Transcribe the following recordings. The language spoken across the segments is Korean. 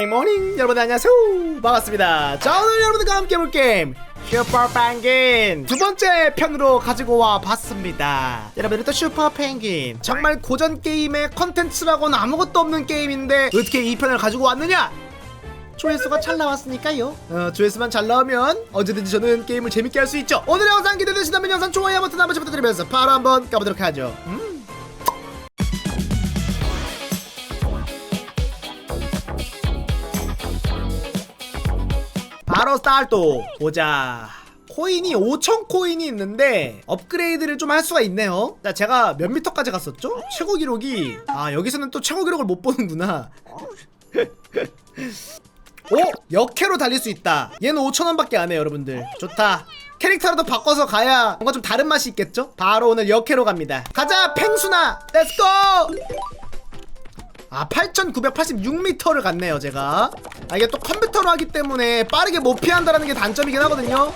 굿모닝 여러분들 안녕하세요. 반갑습니다. 자 오늘 여러분들과 함께 해볼 게임 슈퍼 펭귄. 두 번째 편으로 가지고 와 봤습니다. 여러분들 또 슈퍼 펭귄. 정말 고전 게임의 컨텐츠라고는 아무것도 없는 게임인데 어떻게 이 편을 가지고 왔느냐? 조회수가 잘 나왔으니까요. 어, 조회수만 잘 나오면 언제든지 저는 게임을 재밌게 할 수 있죠. 오늘 영상 기대되시다면 영상 좋아요 버튼 한 번씩 부탁드리면서 바로 한번 가보도록 하죠. 음. 바로 스타트. 보자. 코인이 5천 코인이 있는데 업그레이드를 좀 할 수가 있네요. 자 제가 몇 미터까지 갔었죠? 최고 기록이. 아 여기서는 또 최고 기록을 못 보는구나. 오! 역캐로 달릴 수 있다. 얘는 5천원 밖에 안 해요 여러분들. 좋다. 캐릭터라도 바꿔서 가야 뭔가 좀 다른 맛이 있겠죠? 바로 오늘 역캐로 갑니다. 가자 펭수나! 렛츠고 아 8986m를 갔네요 제가. 아 이게 또 컴퓨터로 하기 때문에 빠르게 못 피한다는 게 단점이긴 하거든요.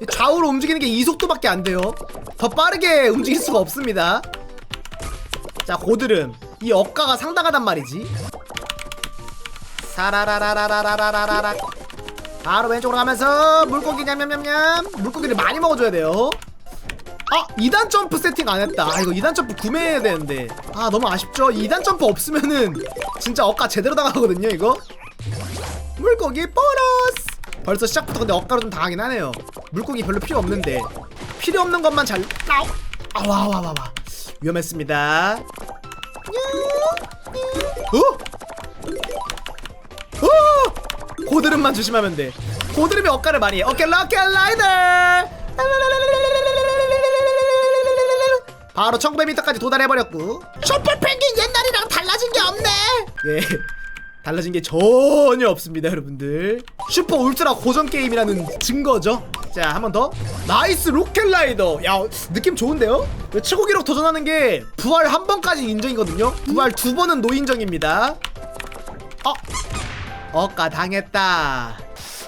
이 좌우로 움직이는 게 이 속도밖에 안 돼요. 더 빠르게 움직일 수가 없습니다. 자 고드름. 이 억가가 상당하단 말이지. 사라라라라라라라라라. 바로 왼쪽으로 가면서 물고기 냠냠냠냠. 물고기를 많이 먹어줘야 돼요 아 2단 점프 세팅 안 했다. 아 이거 2단 점프 구매해야 되는데. 아 너무 아쉽죠? 2단 점프 없으면은 진짜 억가 제대로 당하거든요 이거? 물고기 보너스! 벌써 시작부터 근데 억가로 좀 당하긴 하네요. 물고기 별로 필요 없는데. 필요 없는 것만 잘 나오 아와와와와. 위험했습니다. 어? 어! 고드름만 조심하면 돼. 고드름이 억가를 많이 해. 오케이 럭키 라이더 바로 1900m까지 도달해버렸고. 슈퍼 펭귄 옛날이랑 달라진 게 없네. 예. 달라진 게 전혀 없습니다 여러분들. 슈퍼 울트라 고전 게임이라는 증거죠? 자 한 번 더. 나이스 로켓라이더. 야 느낌 좋은데요? 최고 기록 도전하는 게 부활 한 번까지 인정이거든요? 부활 두 번은 노인정입니다. 어? 억까 당했다.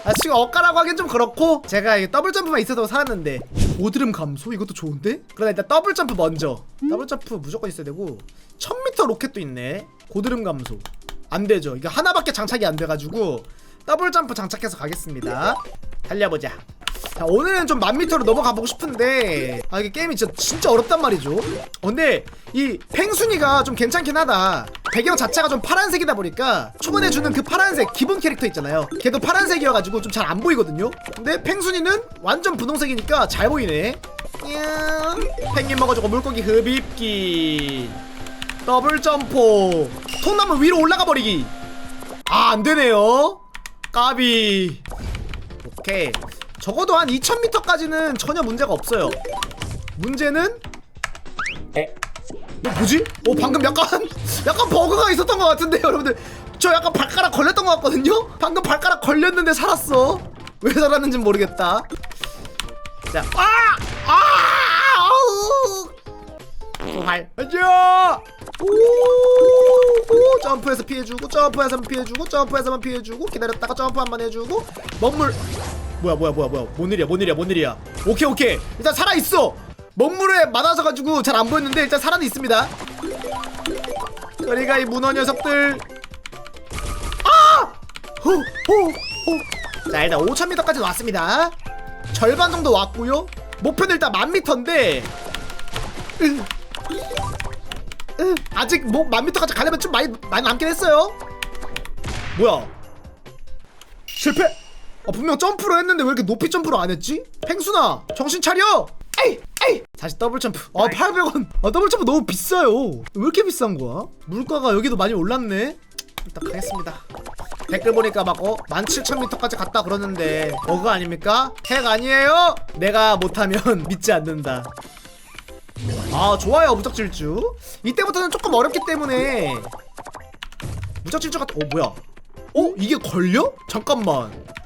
아 지금 억까라고 하긴 좀 그렇고 제가 더블 점프만 있어도 살았는데 고드름 감소? 이것도 좋은데? 그러다 일단 더블 점프 먼저. 더블 점프 무조건 있어야 되고. 1000m 로켓도 있네. 고드름 감소. 안 되죠. 이게 하나밖에 장착이 안 돼가지고 더블 점프 장착해서 가겠습니다. 달려보자 자 오늘은 좀 만미터로 넘어가 보고 싶은데 아 이게 게임이 진짜 진짜 어렵단 말이죠. 어, 근데 이 팽순이가 좀 괜찮긴 하다. 배경 자체가 좀 파란색이다 보니까 초반에 주는 그 파란색 기본 캐릭터 있잖아요. 걔도 파란색이어가지고 좀 잘 안 보이거든요. 근데 팽순이는 완전 분홍색이니까 잘 보이네. 냥. 펭귄 먹어주고 물고기 흡입기. 더블 점프. 통나무 위로 올라가 버리기. 아 안되네요. 까비. 오케이 적어도 한 2000m까지는 전혀 문제가 없어요 문제는 어? 어 뭐지? 어 방금 약간 약간 버그가 있었던 것 같은데 여러분들 저 약간 발가락 걸렸던 것 같거든요? 방금 발가락 걸렸는데 살았어 왜 살았는지 모르겠다 자 아! 아! 아우! 발 가자 오, 오 점프해서 피해주고 점프해서 피해주고 점프해서만 피해주고 기다렸다가 점프 한 번 해주고 먹물 뭐야 뭐야 뭐야 뭐야. 뭔 일이야 뭔 일이야 뭔 일이야. 오케이 오케이. 일단 살아있어. 먹물에 맞아서 가지고 잘 안 보였는데 일단 살아는 있습니다. 저리가 이 문어 녀석들. 아! 호호호 자 일단 5000m까지 왔습니다. 절반 정도 왔고요. 목표는 일단 1000m인데. 아직 뭐 만미터까지 가려면 좀 많이 많이 남긴 했어요. 뭐야? 실패. 아 분명 점프를 했는데 왜 이렇게 높이 점프를 안 했지? 펭순아 정신 차려. 에이 에이 다시 더블 점프. 아 800원. 아 더블 점프 너무 비싸요. 왜 이렇게 비싼 거야? 물가가 여기도 많이 올랐네. 일단 가겠습니다. 댓글 보니까 막 어? 17,000m까지 갔다 그러는데 버그 아닙니까? 핵 아니에요? 내가 못하면 믿지 않는다. 아 좋아요 무적 질주 이때부터는 조금 어렵기 때문에 무적 질주 같은 어 뭐야 어 이게 걸려? 잠깐만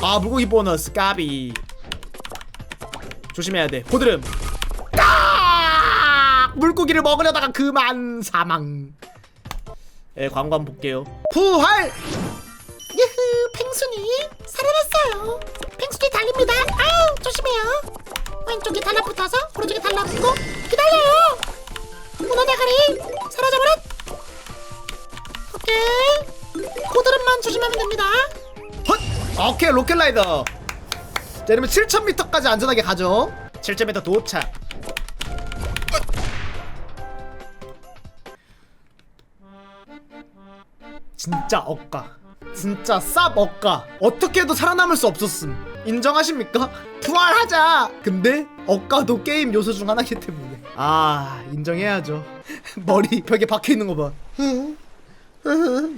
아 물고기 보너스. 까비. 조심해야 돼. 고드름. 까! 물고기를 먹으려다가 그만. 사망. 예 광고 볼게요. 부활! 유후 펭순이. 살아났어요. 펭순이 달립니다. 아우 조심해요. 왼쪽에 달라붙어서 오른쪽에 달라붙고 기다려요. 문어 대가리 사라져버려 오케이 로켓라이더. 자 이러면 7000m까지 안전하게 가죠. 7000m 도착. 진짜 억까 진짜 쌉 억까 어떻게 해도 살아남을 수 없었음. 인정하십니까? 부활하자! 근데 억까도 게임 요소 중 하나이기 때문에. 아 인정해야죠. 머리 벽에 박혀있는 거봐.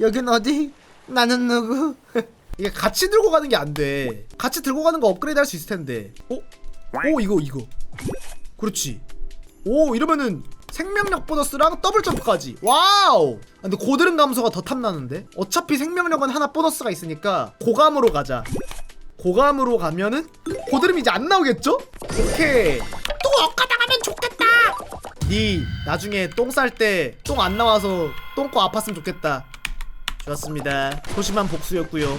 여긴 어디? 나는 누구? 이게 같이 들고 가는 게 안 돼. 같이 들고 가는 거 업그레이드 할 수 있을 텐데. 어? 오 이거 이거. 그렇지. 오 이러면은 생명력 보너스랑 더블 점프까지. 와우. 아, 근데 고드름 감소가 더 탐나는데. 어차피 생명력은 하나 보너스가 있으니까 고감으로 가자. 고감으로 가면은 고드름이 이제 안 나오겠죠? 오케이. 또 엇가당하면 좋겠다 니 나중에 똥 쌀 때 똥 안 나와서 똥꼬 아팠으면 좋겠다. 좋았습니다. 소심한 복수였고요.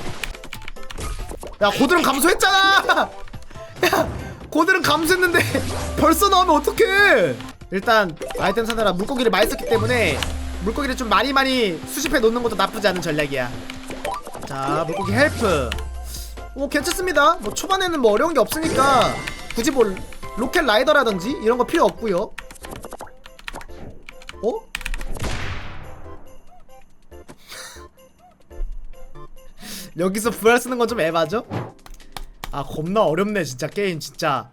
야 고드름 감소했잖아. 야 고드름 감소했는데 벌써 나오면 어떡해? 일단 아이템 사느라 물고기를 많이 썼기 때문에 물고기를 좀 많이 많이 수집해 놓는 것도 나쁘지 않은 전략이야. 자 물고기 헬프. 오 괜찮습니다. 뭐 초반에는 뭐 어려운 게 없으니까 굳이 뭐 로켓 라이더라든지 이런 거 필요 없고요. 어? 여기서 부활 쓰는 건 좀 에바죠? 아 겁나 어렵네 진짜 게임 진짜.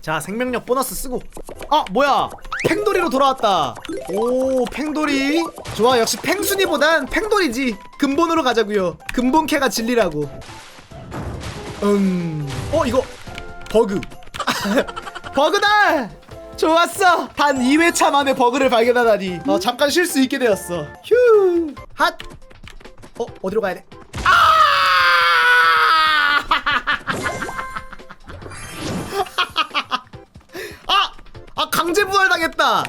자 생명력 보너스 쓰고. 아 뭐야? 팽돌이로 돌아왔다. 오 팽돌이. 좋아 역시 팽순이보단 팽돌이지. 근본으로 가자고요. 근본캐가 진리라고. 음어 이거 버그. 버그다 좋았어. 단 2회차 만에 버그를 발견하다니. 어, 잠깐 쉴 수 있게 되었어. 휴 핫. 어 어디로 가야 돼? 아! 아 강제 부활 당했다.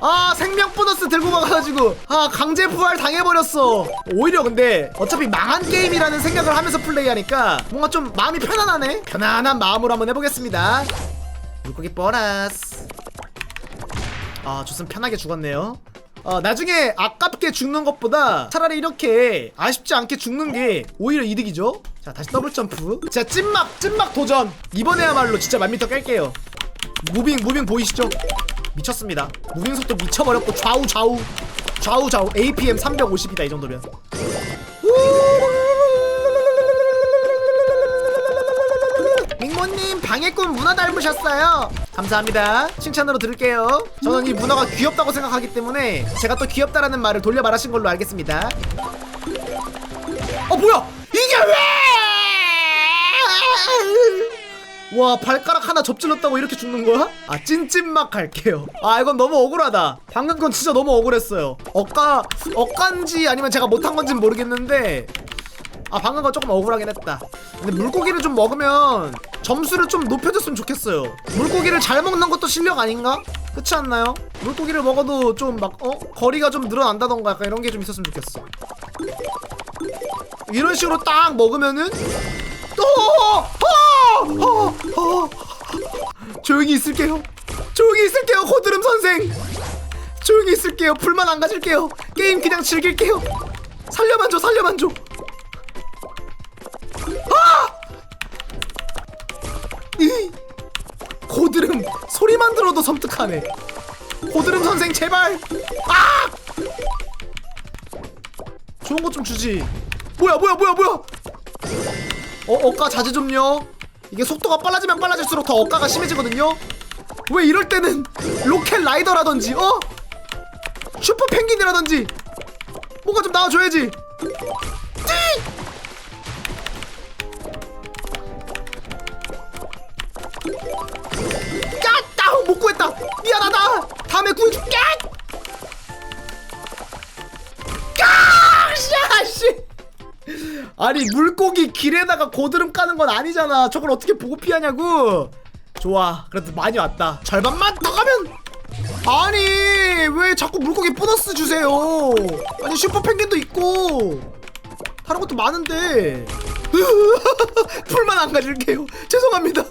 아 생명 보너스 들고 가가지고. 아 강제 부활 당해버렸어. 오히려 근데 어차피 망한 게임이라는 생각을 하면서 플레이하니까 뭔가 좀 마음이 편안하네? 편안한 마음으로 한번 해보겠습니다. 물고기 보너스 아 좋습니다 편하게 죽었네요. 어 나중에 아깝게 죽는 것보다 차라리 이렇게 아쉽지 않게 죽는 게 오히려 이득이죠. 자 다시 더블 점프. 자 찐막 찐막 도전. 이번에야말로 진짜 만미터 깰게요. 무빙 무빙 보이시죠? 미쳤습니다. 무빙 속도 미쳐버렸고 좌우 좌우. 좌우 좌우. APM 350이다 이 정도면. 민모님 방해꾼 문어 닮으셨어요. 감사합니다. 칭찬으로 들을게요. 저는 이 문어가 귀엽다고 생각하기 때문에 제가 또 귀엽다라는 말을 돌려 말하신 걸로 알겠습니다. 어 뭐야? 이게 왜? 와 발가락 하나 접질렀다고 이렇게 죽는 거야? 아 찐찐막 갈게요 아 이건 너무 억울하다 방금 건 진짜 너무 억울했어요 억까 억간지 아니면 제가 못한 건진 모르겠는데 아 방금 건 조금 억울하긴 했다 근데 물고기를 좀 먹으면 점수를 좀 높여줬으면 좋겠어요 물고기를 잘 먹는 것도 실력 아닌가? 그렇지 않나요? 물고기를 먹어도 좀 막 어? 거리가 좀 늘어난다던가 약간 이런 게 좀 있었으면 좋겠어 이런 식으로 딱 먹으면은 또 어! 어! 어! 조용히 있을게요. 조용히 있을게요, 고드름 선생. 조용히 있을게요. 불만 안 가질게요. 게임 그냥 즐길게요. 살려만 줘, 살려만 줘. 이 고드름 소리만 들어도 섬뜩하네. 고드름 선생 제발. 아! 좋은 것 좀 주지. 뭐야, 뭐야, 뭐야, 뭐야? 어, 억가 자제 좀요. 이게 속도가 빨라지면 빨라질수록 더 억가가 심해지거든요. 왜 이럴 때는 로켓 라이더라든지, 어? 슈퍼 펭귄이라든지 뭔가 좀 나와줘야지. 아니 물고기 길에다가 고드름 까는 건 아니잖아. 저걸 어떻게 보고 피하냐고. 좋아. 그래도 많이 왔다. 절반만 더 가면! 아니 왜 자꾸 물고기 보너스 주세요? 아니 슈퍼 펭귄도 있고. 다른 것도 많은데. 풀만 안 가질게요. 죄송합니다.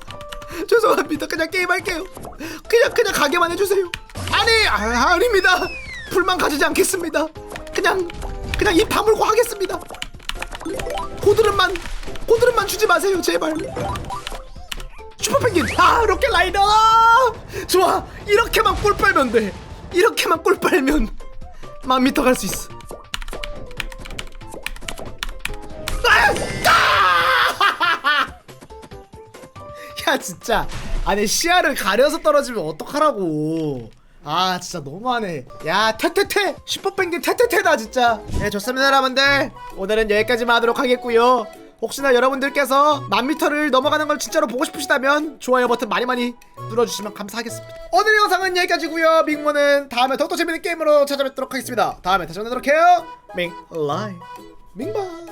죄송합니다. 그냥 게임할게요. 그냥 그냥 가게만 해주세요. 아니 아, 아닙니다. 풀만 가지지 않겠습니다. 그냥 그냥 입 다물고 하겠습니다 고드름만 고드름만 주지 마세요 제발. 슈퍼펭귄 아 로켓 라이더! 좋아 이렇게만 꿀 빨면 돼. 이렇게만 꿀 빨면 만 미터 갈 수 있어. 아! 야 진짜. 아니 시야를 가려서 떨어지면 어떡하라고 아 진짜 너무하네. 야 퇴퇴퇴! 슈퍼펭귄 퇴퇴퇴다 진짜. 네 좋습니다 여러분들. 오늘은 여기까지만 하도록 하겠고요. 혹시나 여러분들께서 만 미터를 넘어가는 걸 진짜로 보고 싶으시다면 좋아요 버튼 많이 많이 눌러주시면 감사하겠습니다. 오늘 영상은 여기까지고요. 밍모는 다음에 더욱더 재밌는 게임으로 찾아뵙도록 하겠습니다. 다음에 다시 만나도록 해요. 밍라이 밍바